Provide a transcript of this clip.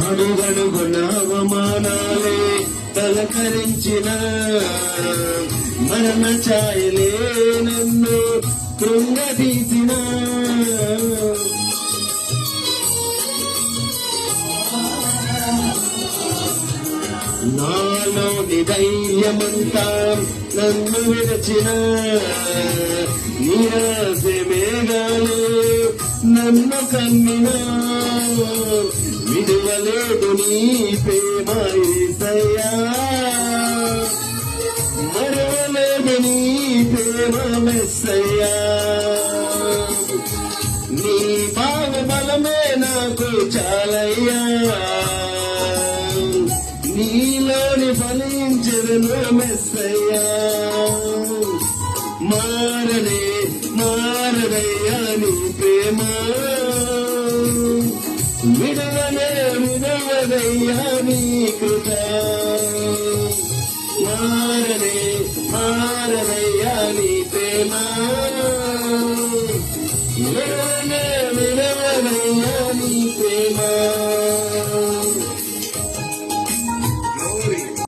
అడుగడుగున అవమానాలే తలకరించిన మరణ ఛాయలే నన్ను కృంగదీసిన. నాలోని ధైర్యమంతా నన్ను విరచిన నన్ను కన్నినా విడువలేదు నీ ప్రేమ ఏసయ్యా మరవలేదు నీ ప్రేమ మెస్సయ్యా నీ భాగబలమే నాకు చాలయ్యా. నీలోని ఫలించదును మెస్సయ్యా. మారనే మారదయ్యా నీ ప్రేమ. విడవనే విడవదయ్యా నీ కృత మారనే మారదయ్యా నీ ప్రేమ. విడవదయ్యా నీ